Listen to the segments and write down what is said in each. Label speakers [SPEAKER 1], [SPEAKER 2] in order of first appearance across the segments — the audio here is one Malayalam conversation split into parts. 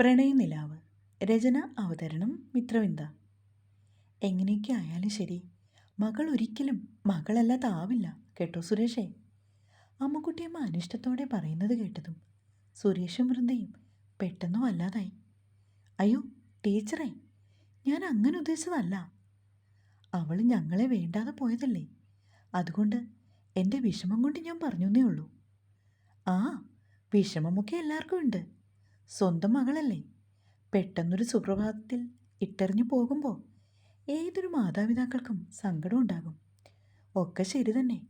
[SPEAKER 1] പ്രണയനിലാവ്. രചന അവതരണം മിത്രവിന്ദ. എങ്ങനെയൊക്കെ ആയാലും ശരി മകൾ ഒരിക്കലും മകളല്ലാതാവില്ല കേട്ടോ സുരേഷേ? അമ്മക്കുട്ടിയമ്മ അനിഷ്ടത്തോടെ പറയുന്നത് കേട്ടതും സുരേഷും വൃന്ദയും പെട്ടെന്നോ അല്ലാതായി. അയ്യോ ടീച്ചറേ ഞാൻ അങ്ങനെ ഉദ്ദേശിച്ചതല്ല. അവൾ ഞങ്ങളെ വേണ്ടാതെ പോയതല്ലേ? അതുകൊണ്ട് എന്റെ വിഷമം കൊണ്ട് ഞാൻ പറഞ്ഞേ ഉള്ളൂ. ആ വിഷമമൊക്കെ എല്ലാവർക്കും ഉണ്ട്. സ്വന്തം മകളല്ലേ? പെട്ടെന്നൊരു സുപ്രഭാതത്തിൽ ഇട്ടെറിഞ്ഞു പോകുമ്പോൾ ഏതൊരു മാതാപിതാക്കൾക്കും സങ്കടം ഉണ്ടാകും. ഒക്കെ ശരി തന്നെ.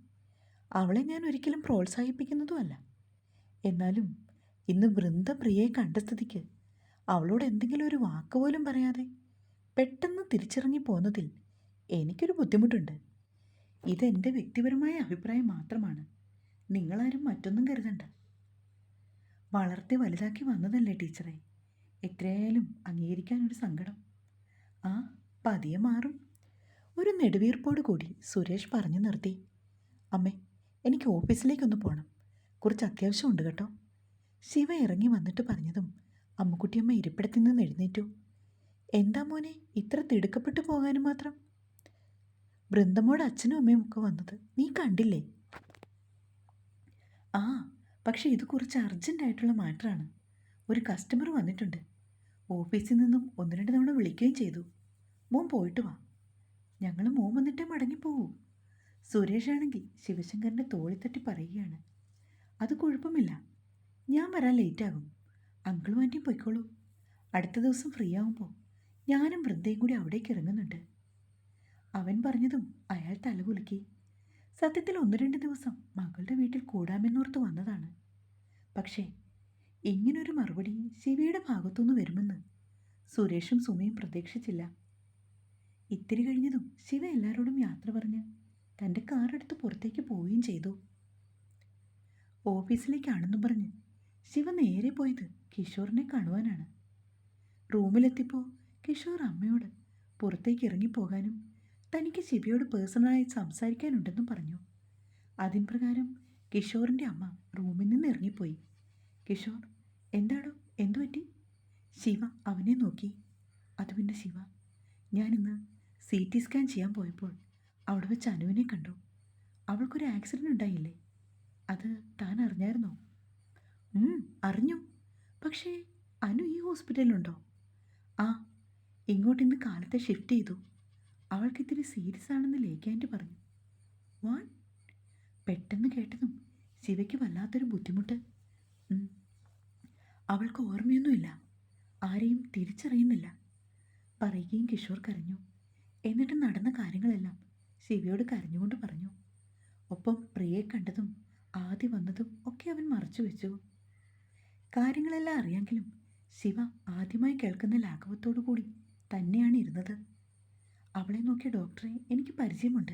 [SPEAKER 1] അവളെ ഞാൻ ഒരിക്കലും പ്രോത്സാഹിപ്പിക്കുന്നതുമല്ല. എന്നാലും ഇന്ന് വൃന്ദപ്രിയയെ കണ്ട സ്ഥിതിക്ക് അവളോട് എന്തെങ്കിലും ഒരു വാക്ക് പോലും പറയാതെ പെട്ടെന്ന് തിരിച്ചിറങ്ങി പോന്നതിൽ എനിക്കൊരു ബുദ്ധിമുട്ടുണ്ട്. ഇതെന്റെ വ്യക്തിപരമായ അഭിപ്രായം മാത്രമാണ്. നിങ്ങളാരും മറ്റൊന്നും കരുതണ്ട. വളർത്തി വലുതാക്കി വന്നതല്ലേ ടീച്ചറെ? എത്രയായാലും അംഗീകരിക്കാൻ ഒരു സങ്കടം. ആ പതിയെ മാറും. ഒരു നെടുവീർപ്പോട് കൂടി സുരേഷ് പറഞ്ഞു നിർത്തി. അമ്മേ എനിക്ക് ഓഫീസിലേക്കൊന്ന് പോകണം കുറച്ച് അത്യാവശ്യമുണ്ട് കേട്ടോ. ശിവ ഇറങ്ങി വന്നിട്ട് പറഞ്ഞതും അമ്മുക്കുട്ടിയമ്മ ഇരിപ്പിടത്തിൽ നിന്ന് എഴുന്നേറ്റു. എന്താ മോനെ ഇത്ര തിടുക്കപ്പെട്ടു പോകാനും മാത്രം? വൃന്ദമോട് അച്ഛനും അമ്മയും ഒക്കെ വന്നത് നീ കണ്ടില്ലേ? ആ പക്ഷേ ഇത് കുറച്ച് അർജന്റായിട്ടുള്ള മാറ്ററാണ്. ഒരു കസ്റ്റമർ വന്നിട്ടുണ്ട്. ഓഫീസിൽ നിന്നും ഒന്ന് രണ്ട് തവണ വിളിക്കുകയും ചെയ്തു. മോൻ പോയിട്ട് വാ. ഞങ്ങൾ മോൻ വന്നിട്ടേ മടങ്ങിപ്പോകൂ. സുരേഷാണെങ്കിൽ തോളി തട്ടി പറയുകയാണ്. അത് കുഴപ്പമില്ല. ഞാൻ വരാൻ ലേറ്റാകും. അങ്കിളും ആന്റിയും പൊയ്ക്കോളൂ. അടുത്ത ദിവസം ഫ്രീ ആവുമ്പോൾ ഞാനും വൃന്ദയും കൂടി അവിടേക്ക് ഇറങ്ങുന്നുണ്ട്. അവൻ പറഞ്ഞതും അയാൾ തലകുലുക്കി സത്യത്തിൽ ഒന്ന് രണ്ട് ദിവസം മകളുടെ വീട്ടിൽ കൂടാമെന്നോർത്ത് വന്നതാണ്. പക്ഷേ ഇങ്ങനൊരു മറുപടി ശിവയുടെ ഭാഗത്തുനിന്ന് വരുമെന്ന് സുരേഷും സുമയും പ്രതീക്ഷിച്ചില്ല. ഇത്തിരി കഴിഞ്ഞതും ശിവ എല്ലാവരോടും യാത്ര പറഞ്ഞ് തന്റെ കാറെടുത്ത് പുറത്തേക്ക് പോവുകയും ചെയ്തു. ഓഫീസിലേക്കാണെന്നും പറഞ്ഞ് ശിവ നേരെ പോയത് കിഷോറിനെ കാണുവാനാണ്. റൂമിലെത്തിയപ്പോൾ കിഷോർ അമ്മയോട് പുറത്തേക്ക് ഇറങ്ങിപ്പോകാനും തനിക്ക് ശിവയോട് പേഴ്സണലായി സംസാരിക്കാനുണ്ടെന്നും പറഞ്ഞു. അതിൻ പ്രകാരം കിഷോറിന്റെ അമ്മ റൂമിൽ നിന്ന് ഇറങ്ങിപ്പോയി. കിഷോർ എന്താണോ എന്തു പറ്റി? ശിവ അവനെ നോക്കി. അത് പിന്നെ ശിവ ഞാനിന്ന് സി ടി സ്കാൻ ചെയ്യാൻ പോയപ്പോൾ അവിടെ വെച്ച് അനുവിനെ കണ്ടു. അവൾക്കൊരു ആക്സിഡന്റ് ഉണ്ടായില്ലേ? അത് താൻ അറിഞ്ഞായിരുന്നോ? അറിഞ്ഞു. പക്ഷേ അനു ഈ ഹോസ്പിറ്റലിലുണ്ടോ ആ ഇങ്ങോട്ട് ഇന്ന് കാലത്തെ ഷിഫ്റ്റ് ചെയ്തു. അവൾക്ക് ഇത്തിരി സീരിയസ് ആണെന്ന് ലേക്കാന്റ് പറഞ്ഞു. വാൺ പെട്ടെന്ന് കേട്ടതും ശിവയ്ക്ക് വല്ലാത്തൊരു ബുദ്ധിമുട്ട്. അവൾക്ക് ഓർമ്മയൊന്നുമില്ല. ആരെയും തിരിച്ചറിയുന്നില്ല. പറയുകയും കിഷോർ കരഞ്ഞു. എന്നിട്ട് നടന്ന കാര്യങ്ങളെല്ലാം ശിവയോട് കരഞ്ഞുകൊണ്ട് പറഞ്ഞു. ഒപ്പം പ്രിയയെ കണ്ടതും ആദ്യം വന്നതും ഒക്കെ അവൻ മറച്ചു വെച്ചു. കാര്യങ്ങളെല്ലാം അറിയാമെങ്കിലും ശിവ ആദ്യമായി കേൾക്കുന്ന ലാഘവത്തോടു കൂടി തന്നെയാണ് ഇരുന്നത്. അവളെ നോക്കിയ ഡോക്ടറെ എനിക്ക് പരിചയമുണ്ട്.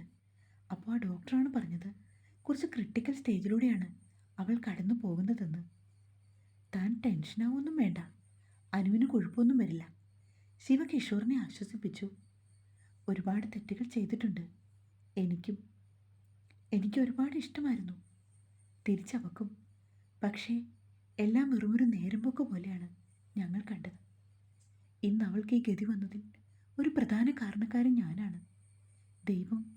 [SPEAKER 1] അപ്പോൾ ആ ഡോക്ടറാണ് പറഞ്ഞത് കുറച്ച് ക്രിട്ടിക്കൽ സ്റ്റേജിലൂടെയാണ് അവൾ കടന്നു പോകുന്നതെന്ന്. താൻ ടെൻഷനാവൊന്നും വേണ്ട. അനുവിന് കുഴപ്പമൊന്നും വരില്ല. ശിവ കിഷോറിനെ ആശ്വസിപ്പിച്ചു. ഒരുപാട് തെറ്റുകൾ ചെയ്തിട്ടുണ്ട്. എനിക്കും എനിക്ക് ഒരുപാട് ഇഷ്ടമായിരുന്നു. തിരിച്ചവക്കും. പക്ഷേ എല്ലാം വെറുമൊരു നേരമ്പോക്ക് പോലെയാണ് ഞങ്ങൾ കണ്ടത്. ഇന്ന് അവൾക്ക് ഈ ഗതി വന്നതിൽ ഒരു പ്രധാന കാരണക്കാരൻ ഞാനാണ്. ദൈവം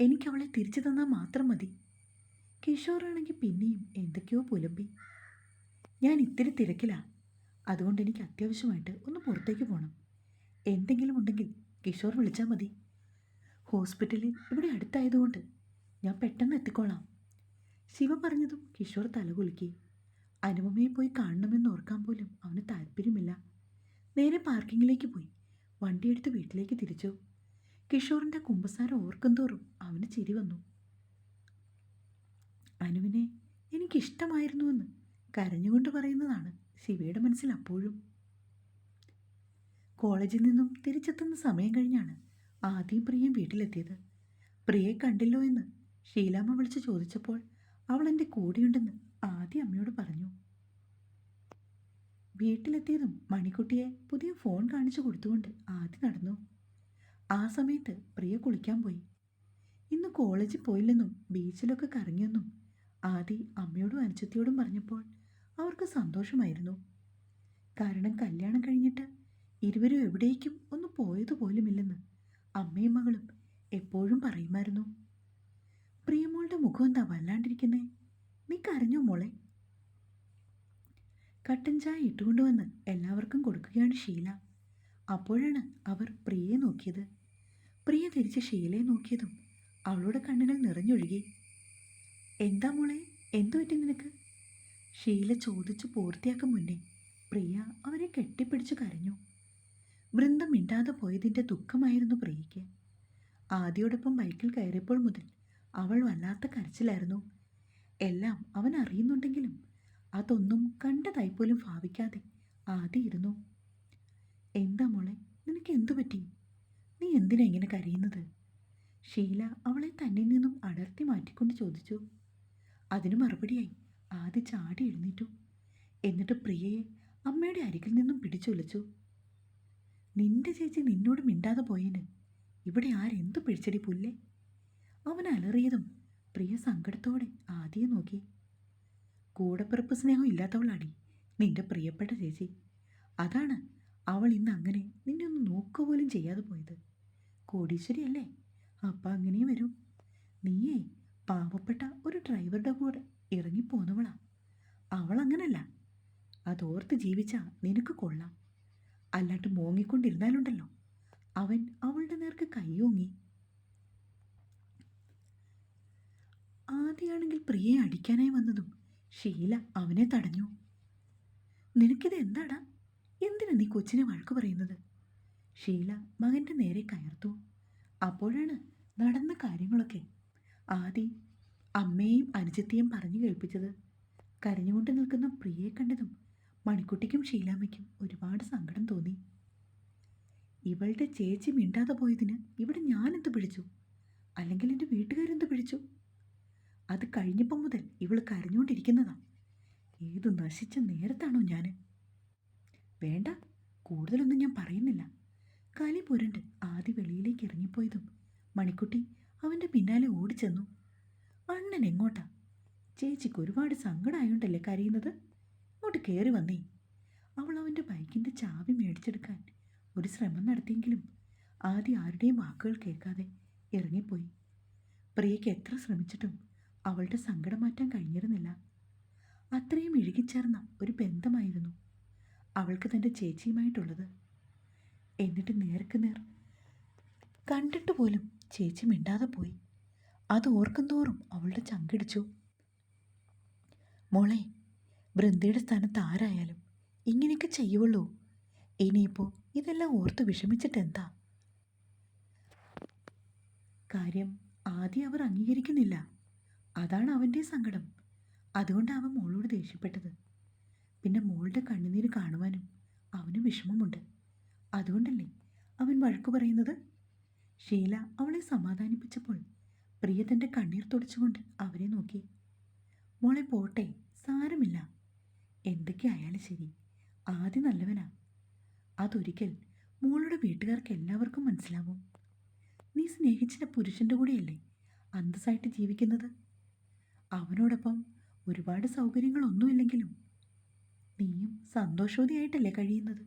[SPEAKER 1] എനിക്ക് അവളെ തിരിച്ചു തന്നാൽ മാത്രം മതി. കിഷോറാണെങ്കിൽ പിന്നെയും എന്തൊക്കെയോ പുലമ്പി ഞാൻ ഇത്തിരി തിരക്കിലാ. അതുകൊണ്ട് എനിക്ക് അത്യാവശ്യമായിട്ട് ഒന്ന് പുറത്തേക്ക് പോകണം എന്തെങ്കിലും ഉണ്ടെങ്കിൽ കിഷോർ വിളിച്ചാൽ മതി. ഹോസ്പിറ്റലിൽ ഇവിടെ അടുത്തായതുകൊണ്ട് ഞാൻ പെട്ടെന്ന് എത്തിക്കോളാം. ശിവ പറഞ്ഞതും കിഷോർ തലകുലുക്കി അനുപമയെ പോയി കാണണമെന്ന് ഓർക്കാൻ പോലും അവന് താല്പര്യമില്ല. നേരെ പാർക്കിങ്ങിലേക്ക് പോയി. വണ്ടിയെടുത്ത് വീട്ടിലേക്ക് തിരിച്ചു. കിഷോറിന്റെ കുമ്പസാരം ഓർക്കും തോറും അവന് ചിരി വന്നു. അനുവിനെ എനിക്കിഷ്ടമായിരുന്നുവെന്ന് കരഞ്ഞുകൊണ്ട് പറയുന്നതാണ് ശിവയുടെ മനസ്സിൽ അപ്പോഴും. കോളേജിൽ നിന്നും തിരിച്ചെത്തുന്ന സമയം കഴിഞ്ഞാണ് ആദ്യം പ്രിയം വീട്ടിലെത്തിയത്. പ്രിയെ കണ്ടില്ലോ എന്ന് ഷീലാമ്മ വിളിച്ച് ചോദിച്ചപ്പോൾ അവൾ എന്റെ കൂടെയുണ്ടെന്ന് ആദ്യം അമ്മയോട് പറഞ്ഞു. വീട്ടിലെത്തിയതും മണിക്കുട്ടിയെ പുതിയ ഫോൺ കാണിച്ചു കൊടുത്തുകൊണ്ട് ആദ്യം നടന്നു. ആ സമയത്ത് പ്രിയ കുളിക്കാൻ പോയി. ഇന്ന് കോളേജിൽ പോയില്ലെന്നും ബീച്ചിലൊക്കെ കറങ്ങിയെന്നും ആദി അമ്മയോടും അനുജത്തിയോടും പറഞ്ഞപ്പോൾ അവർക്ക് സന്തോഷമായിരുന്നു. കാരണം കല്യാണം കഴിഞ്ഞിട്ട് ഇരുവരും എവിടേക്കും ഒന്ന് പോയതുപോലുമില്ലെന്ന് അമ്മയും മകളും എപ്പോഴും പറയുമായിരുന്നു. പ്രിയമോളുടെ മുഖം എന്താ വല്ലാണ്ടിരിക്കുന്നേ? നീ കരഞ്ഞോ മോളെ? കട്ടൻ ചായ ഇട്ടുകൊണ്ടുവന്ന് എല്ലാവർക്കും കൊടുക്കുകയാണ് ഷീല. അപ്പോഴാണ് അവർ പ്രിയയെ നോക്കിയത്. പ്രിയ തിരിച്ച് ഷീലയെ നോക്കിയതും അവളുടെ കണ്ണുകൾ നിറഞ്ഞൊഴുകി. എന്താ മോളെ? എന്തു പറ്റി നിനക്ക്? ഷീല ചോദിച്ചു പൂർത്തിയാക്കും മുന്നേ പ്രിയ അവരെ കെട്ടിപ്പിടിച്ചു കരഞ്ഞു. വൃന്ദം മിണ്ടാതെ പോയതിന്റെ ദുഃഖമായിരുന്നു പ്രിയയ്ക്ക്. ആദ്യയോടൊപ്പം ബൈക്കിൽ കയറിയപ്പോൾ മുതൽ അവൾ വല്ലാത്ത കരച്ചിലായിരുന്നു. എല്ലാം അവൻ അറിയുന്നുണ്ടെങ്കിലും അതൊന്നും കണ്ടതായി പോലും ഭാവിക്കാതെ ആദ്യം ഇരുന്നു എന്താ മോളെ നിനക്ക് എന്തു പറ്റി? നീ എന്തിനാ ഇങ്ങനെ കരയുന്നത്? ഷീല അവളെ തന്നിൽ നിന്നും അടർത്തി മാറ്റിക്കൊണ്ട് ചോദിച്ചു. അതിന് മറുപടിയായി ആദ്യ ചാടി എഴുന്നേറ്റു. എന്നിട്ട് പ്രിയയെ അമ്മയുടെ അരികിൽ നിന്നും പിടിച്ചൊലിച്ചു. നിന്റെ ചേച്ചി നിന്നോട് മിണ്ടാതെ പോയേന്. ഇവിടെ ആരെന്തു പിടിച്ചടി പുല്ലേ? അവൻ അലറിയതും പ്രിയ സങ്കടത്തോടെ ആദ്യം നോക്കി. കൂടപ്പിറപ്പ് സ്നേഹം ഇല്ലാത്തവളാടി. നിന്റെ പ്രിയപ്പെട്ട ചേച്ചി. അതാണ് അവൾ ഇന്ന് അങ്ങനെ നിന്നെ ഒന്ന് നോക്കുക പോലും ചെയ്യാതെ പോയത്. കോടീശ്വരിയല്ലേ അപ്പ അങ്ങനെയും വരും. നീയേ പാവപ്പെട്ട ഒരു ഡ്രൈവറുടെ കൂടെ ഇറങ്ങിപ്പോന്നവളാ അവൾ അങ്ങനല്ല അതോർത്ത് ജീവിച്ചാ നിനക്ക് കൊള്ളാം. അല്ലാണ്ട് മോങ്ങിക്കൊണ്ടിരുന്നാലുണ്ടല്ലോ. അവൻ അവളുടെ നേർക്ക് കൈയോങ്ങി. ആദ്യമാണെങ്കിൽ പ്രിയയെ അടിക്കാനായി വന്നതും ഷീല അവനെ തടഞ്ഞു. നിനക്കിത് എന്താടാ? എന്തിനാ നീ കൊച്ചിനെ വഴക്ക് പറയുന്നത്? ഷീല മകന്റെ നേരെ കയർത്തു. അപ്പോഴാണ് നടന്ന കാര്യങ്ങളൊക്കെ ആദി അമ്മയെയും അനുജത്തെയും പറഞ്ഞു കേൾപ്പിച്ചത്. കരഞ്ഞുകൊണ്ട് നിൽക്കുന്ന പ്രിയയെ കണ്ടതും മണിക്കുട്ടിക്കും ഷീലാമ്മയ്ക്കും ഒരുപാട് സങ്കടം തോന്നി. ഇവളുടെ ചേച്ചി മിണ്ടാതെ പോയതിന് ഇവിടെ ഞാനെന്ത് പിടിച്ചു? അല്ലെങ്കിൽ എന്റെ വീട്ടുകാരെന്ത് പിടിച്ചു? അത് കഴിഞ്ഞപ്പം മുതൽ ഇവൾ കരഞ്ഞുകൊണ്ടിരിക്കുന്നതാണ് ഏത് നശിച്ച നേരത്താണോ ഞാൻ വേണ്ട കൂടുതലൊന്നും ഞാൻ പറയുന്നില്ല. കലി പുരണ്ട് ആദ്യ വെളിയിലേക്ക് ഇറങ്ങിപ്പോയതും മണിക്കുട്ടി അവന്റെ പിന്നാലെ ഓടിച്ചെന്നു. അണ്ണൻ എങ്ങോട്ടാ? ചേച്ചിക്ക് ഒരുപാട് സങ്കടമായോണ്ടല്ലേ കരയുന്നത്? ഇങ്ങോട്ട് കയറി വന്നേ. അവൾ അവന്റെ ബൈക്കിന്റെ ചാവി മേടിച്ചെടുക്കാൻ ഒരു ശ്രമം നടത്തിയെങ്കിലും ആദ്യം ആരുടെയും വാക്കുകൾ കേൾക്കാതെ ഇറങ്ങിപ്പോയി. പ്രിയയ്ക്ക് എത്ര ശ്രമിച്ചിട്ടും അവളുടെ സങ്കടം മാറ്റാൻ കഴിഞ്ഞിരുന്നില്ല. അത്രയും ഇഴുകിച്ചേർന്ന ഒരു ബന്ധമായിരുന്നു അവൾക്ക് തന്റെ ചേച്ചിയുമായിട്ടുള്ളത്. എന്നിട്ട് നേർക്ക് നേർ കണ്ടിട്ട് പോലും ചേച്ചി മിണ്ടാതെ പോയി. അത് ഓർക്കും തോറും അവളുടെ ചങ്കിടിച്ചു. മോളെ ബൃന്ദയുടെ സ്ഥാനത്ത് ആരായാലും ഇങ്ങനെയൊക്കെ ചെയ്യുള്ളൂ ഇനിയിപ്പോൾ ഇതെല്ലാം ഓർത്ത് വിഷമിച്ചിട്ട് എന്താ? കാര്യം ആദ്യം അവർ അംഗീകരിക്കുന്നില്ല. അതാണ് അവന്റെ സങ്കടം. അതുകൊണ്ടാണ് അവൻ മോളോട് ദേഷ്യപ്പെട്ടത്. പിന്നെ മോളുടെ കണ്ണുനീര് കാണുവാനും അവന് വിഷമമുണ്ട്. അതുകൊണ്ടല്ലേ അവൻ വഴക്കു പറയുന്നത്? ഷീല അവളെ സമാധാനിപ്പിച്ചപ്പോൾ പ്രിയ തന്റെ കണ്ണീർ തുടച്ചുകൊണ്ട് അവരെ നോക്കി. മോളെ പോട്ടെ സാരമില്ല. എന്തൊക്കെ ആയാലും ശരി ആദ്യം നല്ലവനാ. അതൊരിക്കൽ മോളുടെ വീട്ടുകാർക്ക് എല്ലാവർക്കും മനസ്സിലാവും. നീ സ്നേഹിച്ച പുരുഷന്റെ കൂടെയല്ലേ അന്തസ്സായിട്ട് ജീവിക്കുന്നത്? അവനോടൊപ്പം ഒരുപാട് സൗകര്യങ്ങളൊന്നുമില്ലെങ്കിലും നീയും സന്തോഷവതിയായിട്ടല്ലേ കഴിയുന്നത്?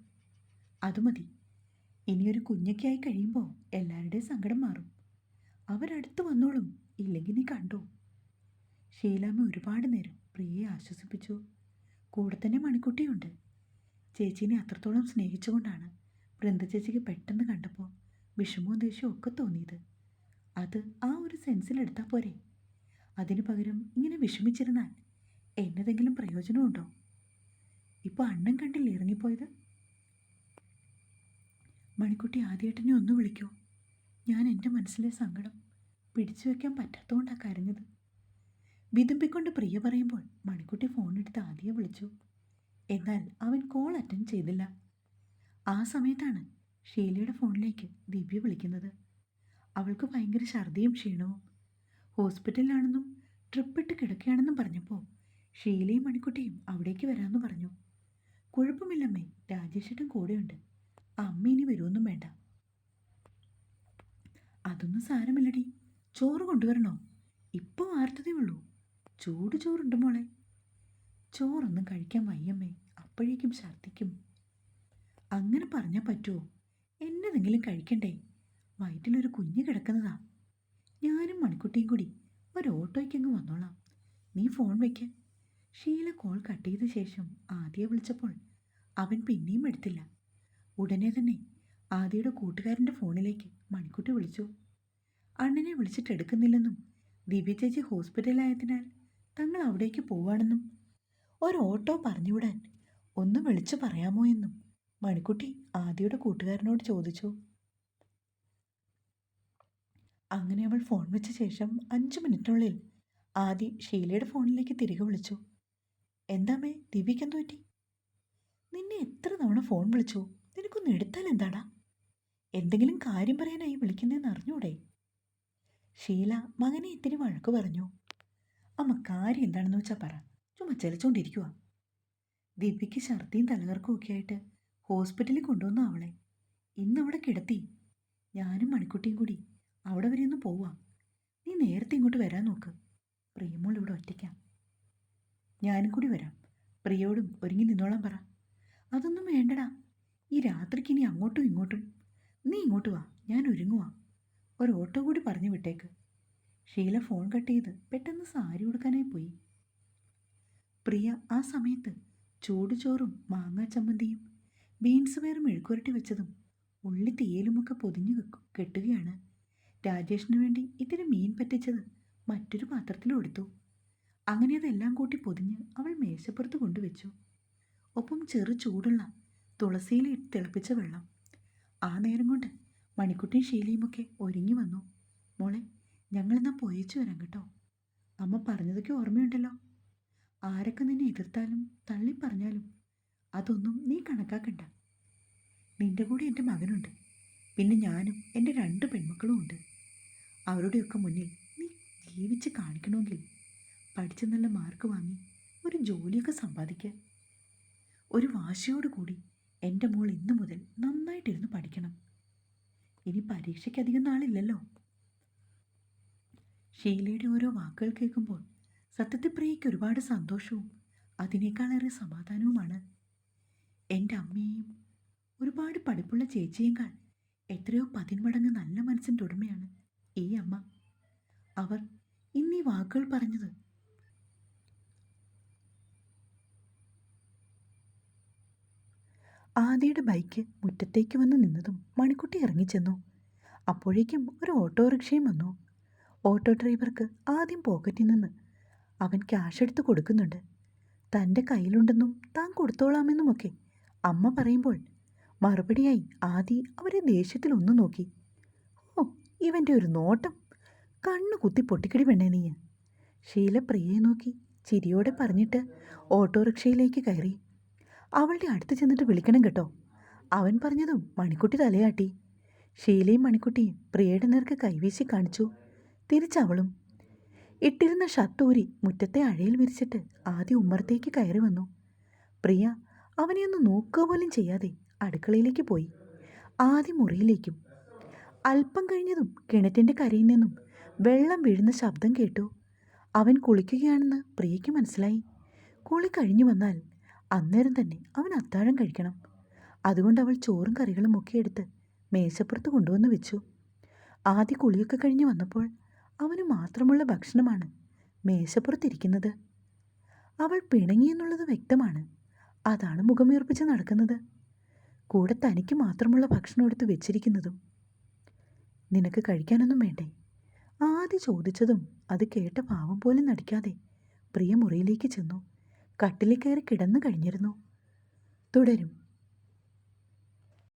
[SPEAKER 1] അത് മതി. ഇനിയൊരു കുഞ്ഞൊക്കെയായി കഴിയുമ്പോൾ എല്ലാവരുടെയും സങ്കടം മാറും. അവരടുത്ത് വന്നോളും ഇല്ലെങ്കിൽ നീ കണ്ടോ? ഷീലാമ്മ ഒരുപാട് നേരം പ്രിയയെ ആശ്വസിപ്പിച്ചു. കൂടെ തന്നെ മണിക്കുട്ടിയുണ്ട്. ചേച്ചീനെ അത്രത്തോളം സ്നേഹിച്ചുകൊണ്ടാണ് വൃന്ദ ചേച്ചിക്ക് പെട്ടെന്ന് കണ്ടപ്പോൾ വിഷമവും ദേഷ്യവും ഒക്കെ തോന്നിയത്. അത് ആ ഒരു സെൻസിലെടുത്താൽ പോരെ. അതിനു പകരം ഇങ്ങനെ വിഷമിച്ചിരുന്നാൽ എന്നതെങ്കിലും പ്രയോജനമുണ്ടോ? ഇപ്പോൾ അണ്ണൻ കണ്ടില്ലേ ഇറങ്ങിപ്പോയത്? മണിക്കുട്ടി ആദ്യേട്ടനെ ഒന്ന് വിളിക്കൂ. ഞാൻ എന്റെ മനസ്സിലെ സങ്കടം പിടിച്ചു വയ്ക്കാൻ പറ്റാത്തതുകൊണ്ടാണ് കരഞ്ഞത്. വിതുമ്പിക്കൊണ്ട് പ്രിയ പറയുമ്പോൾ മണിക്കുട്ടി ഫോണെടുത്ത് ആദ്യം വിളിച്ചു. എന്നാൽ അവൻ കോൾ അറ്റൻഡ് ചെയ്തില്ല. ആ സമയത്താണ് ഷീലയുടെ ഫോണിലേക്ക് ദിവ്യ വിളിക്കുന്നത്. അവൾക്ക് ഭയങ്കര ഛർദിയും ക്ഷീണവും ഹോസ്പിറ്റലിലാണെന്നും ട്രിപ്പിട്ട് കിടക്കുകയാണെന്നും പറഞ്ഞപ്പോൾ ഷീലയും മണിക്കുട്ടിയും അവിടേക്ക് വരാമെന്ന് പറഞ്ഞു. കുഴപ്പമില്ലമ്മേ രാജേഷേട്ടൻ കൂടെയുണ്ട്. അമ്മ ഇനി വരുമൊന്നും വേണ്ട. അതൊന്നും സാരമില്ലടി. ചോറ് കൊണ്ടുവരണോ? ഇപ്പോൾ വാർത്തതേ ഉള്ളൂ. ചൂട് ചോറുണ്ട് മോളെ. ചോറൊന്നും കഴിക്കാൻ വയ്യമ്മേ അപ്പോഴേക്കും ഛർദ്ദിക്കും. അങ്ങനെ പറഞ്ഞാൽ പറ്റുമോ എന്നതെങ്കിലും കഴിക്കണ്ടേ? വയറ്റിലൊരു കുഞ്ഞ് കിടക്കുന്നതാ. ഞാനും മണിക്കുട്ടിയും കൂടി ഒരു ഓട്ടോയ്ക്കങ്ങ് വന്നോളാം. നീ ഫോൺ വയ്ക്ക് ഷീല കോൾ കട്ട് ചെയ്ത ശേഷം ആദ്യയെ വിളിച്ചപ്പോൾ അവൻ പിന്നെയും എടുത്തില്ല. ഉടനെ തന്നെ ആദ്യയുടെ കൂട്ടുകാരന്റെ ഫോണിലേക്ക് മണിക്കുട്ടി വിളിച്ചു. അണ്ണനെ വിളിച്ചിട്ട് എടുക്കുന്നില്ലെന്നും ദിവ്യ ചേച്ചി ഹോസ്പിറ്റലായതിനാൽ തങ്ങൾ അവിടേക്ക് പോവാണെന്നും ഒരു ഓട്ടോ പറഞ്ഞുവിടാൻ ഒന്ന് വിളിച്ചു പറയാമോ എന്നും മണിക്കുട്ടി ആദ്യയുടെ കൂട്ടുകാരനോട് ചോദിച്ചു. അങ്ങനെ അവൾ ഫോൺ വെച്ച ശേഷം അഞ്ച് മിനിറ്റിനുള്ളിൽ ആദി ഷീലയുടെ ഫോണിലേക്ക് തിരികെ വിളിച്ചു. എന്താമേ ദിവ്യക്കെന്തു പറ്റി? നിന്നെ എത്ര തവണ ഫോൺ വിളിച്ചു? നിനക്കൊന്ന് എടുത്താൽ എന്താടാ? എന്തെങ്കിലും കാര്യം പറയാനായി വിളിക്കുന്നതെന്ന് അറിഞ്ഞൂടെ? ഷീല മകനെ ഇത്തിരി വഴക്ക് പറഞ്ഞു. അമ്മ കാര്യം എന്താണെന്ന് വെച്ചാൽ പറ. ചുമ്മാ ചലിച്ചോണ്ടിരിക്കുക ദിവ്യയ്ക്ക് ഛർദിയും തലകർക്കും ഒക്കെ ആയിട്ട് ഹോസ്പിറ്റലിൽ കൊണ്ടുവന്നു അവളെ. ഇന്നവിടെ കിടത്തി. ഞാനും മണിക്കുട്ടിയും കൂടി. അവിടെ വരെ ഒന്ന് പോവാം. നീ നേരത്തെ ഇങ്ങോട്ട് വരാൻ നോക്ക്. പ്രിയമോൾ ഇവിടെ ഒറ്റയ്ക്കാം. ഞാനും കൂടി വരാം. പ്രിയോടും ഒരുങ്ങി നിന്നോളാൻ പറ. അതൊന്നും വേണ്ടടാ. ഈ രാത്രിക്ക് ഇനി അങ്ങോട്ടും ഇങ്ങോട്ടും. നീ ഇങ്ങോട്ട് വാ. ഞാൻ ഒരുങ്ങുവാ. ഒരു ഓട്ടോ കൂടി പറഞ്ഞു വിട്ടേക്ക്. ഷീല ഫോൺ കട്ട് ചെയ്ത് പെട്ടെന്ന് സാരി ഉടുക്കാനായി പോയി. പ്രിയ ആ സമയത്ത് ചൂട് ചോറും മാങ്ങാ ചമ്മന്തിയും ബീൻസ് വേറും മെഴുക്കുരട്ടി വെച്ചതും ഉള്ളി തീയലുമൊക്കെ പൊതിഞ്ഞു കെട്ടുകയാണ് രാജേഷിന് വേണ്ടി ഇത്തിരി മീൻ പറ്റിച്ചത് മറ്റൊരു പാത്രത്തിൽ കൊടുത്തു അങ്ങനെ അതെല്ലാം കൂട്ടി പൊതിഞ്ഞ് അവൾ മേശപ്പുറത്ത് കൊണ്ടുവച്ചു. ഒപ്പം ചെറു ചൂടുള്ള തുളസിയിൽ തിളപ്പിച്ച വെള്ളം. ആ നേരം കൊണ്ട് മണിക്കുട്ടിയും ഷീലയുമൊക്കെ ഒരുങ്ങി വന്നു. മോളെ ഞങ്ങളെന്നാ പോയേച്ചു വരാം കേട്ടോ. അമ്മ പറഞ്ഞതൊക്കെ ഓർമ്മയുണ്ടല്ലോ. ആരൊക്കെ നിന്നെ എതിർത്താലും തള്ളി പറഞ്ഞാലും അതൊന്നും നീ കണക്കാക്കണ്ട. നിന്റെ കൂടെ എന്റെ മകനുണ്ട്. പിന്നെ ഞാനും എന്റെ രണ്ട് പെൺമക്കളും ഉണ്ട്. അവരുടെയൊക്കെ മുന്നിൽ നീ ജീവിച്ച് കാണിക്കണമെങ്കിൽ പഠിച്ച് നല്ല മാർക്ക് വാങ്ങി ഒരു ജോലിയൊക്കെ സമ്പാദിക്കുക ഒരു വാശിയോട് കൂടി എന്റെ മോൾ ഇന്നു മുതൽ നന്നായിട്ടിരുന്ന് പഠിക്കണം. ഇനി പരീക്ഷയ്ക്ക് അധികം നാളില്ലല്ലോ. ഷീലയുടെ ഓരോ വാക്കുകൾ കേൾക്കുമ്പോൾ സത്യത്തിൽ പ്രിയയ്ക്ക് ഒരുപാട് സന്തോഷവും അതിനേക്കാളേറെ സമാധാനവുമാണ്. എന്റെ അമ്മയെയും ഒരുപാട് പഠിപ്പുള്ള ചേച്ചിയേക്കാൾ എത്രയോ പതിന്മടങ്ങ് നല്ല മനസ്സിന്റെ ഉടമയാണ്. ഈ അമ്മ അവർ ഇന്നീ വാക്കുകൾ പറഞ്ഞത്. ആദിയുടെ ബൈക്ക് മുറ്റത്തേക്ക് വന്ന് നിന്നതും മണിക്കുട്ടി ഇറങ്ങിച്ചെന്നു അപ്പോഴേക്കും ഒരു ഓട്ടോറിക്ഷയും വന്നു. ഓട്ടോ ഡ്രൈവർക്ക് ആദ്യം പോക്കറ്റിൽ നിന്ന് അവൻ ക്യാഷ് എടുത്ത് കൊടുക്കുന്നുണ്ട്. തന്റെ കയ്യിലുണ്ടെന്നും താൻ കൊടുത്തോളാമെന്നുമൊക്കെ അമ്മ പറയുമ്പോൾ മറുപടിയായി ആദി അവരെ ദേഷ്യത്തിൽ ഒന്ന് നോക്കി. ഇവന്റെ ഒരു നോട്ടം. കണ്ണു കുത്തി പൊട്ടിക്കടി വേണേ നീ ഷീല പ്രിയയെ നോക്കി ചിരിയോടെ പറഞ്ഞിട്ട് ഓട്ടോറിക്ഷയിലേക്ക് കയറി. അവളുടെ അടുത്ത് ചെന്നിട്ട് വിളിക്കണം കേട്ടോ. അവൻ പറഞ്ഞതും മണിക്കുട്ടി തലയാട്ടി. ഷീലയും മണിക്കുട്ടിയും പ്രിയയുടെ നേർക്ക് കൈവീശി കാണിച്ചു. തിരിച്ചവളും. ഇട്ടിരുന്ന ഊരി മുറ്റത്തെ അഴയിൽ വിരിച്ചിട്ട് ആദ്യം ഉമ്മറത്തേക്ക് കയറി വന്നു. പ്രിയ അവനെ നോക്കുക പോലും ചെയ്യാതെ അടുക്കളയിലേക്ക് പോയി. ആദ്യം മുറിയിലേക്കും അല്പം കഴിഞ്ഞതും കിണറ്റിന്റെ കരയിൽ നിന്നും വെള്ളം വീഴുന്ന ശബ്ദം കേട്ടു. അവൻ കുളിക്കുകയാണെന്ന് പ്രിയയ്ക്ക് മനസ്സിലായി. കുളി കഴിഞ്ഞു വന്നാൽ അന്നേരം തന്നെ അവൻ അത്താഴം കഴിക്കണം. അതുകൊണ്ട് അവൾ ചോറും കറികളും ഒക്കെ എടുത്ത് മേശപ്പുറത്ത് കൊണ്ടുവന്ന് വെച്ചു. ആദ്യ കുളിയൊക്കെ കഴിഞ്ഞ് വന്നപ്പോൾ അവന് മാത്രമുള്ള ഭക്ഷണമാണ് മേശപ്പുറത്തിരിക്കുന്നത്. അവൾ പിണങ്ങിയെന്നുള്ളത് വ്യക്തമാണ്. അതാണ് മുഖമുയർപ്പിച്ച് നടക്കുന്നത്. കൂടെ തനിക്ക് മാത്രമുള്ള ഭക്ഷണം എടുത്ത് വെച്ചിരിക്കുന്നതും നിനക്ക് കഴിക്കാനൊന്നും വേണ്ടേ? ആദ്യ ചോദിച്ചതും അത് കേട്ട പാവം പോലും നടിക്കാതെ പ്രിയ മുറിയിലേക്ക് ചെന്നു. കട്ടിലിൽ കിടന്നു കഴിഞ്ഞിരുന്നു. തുടരും.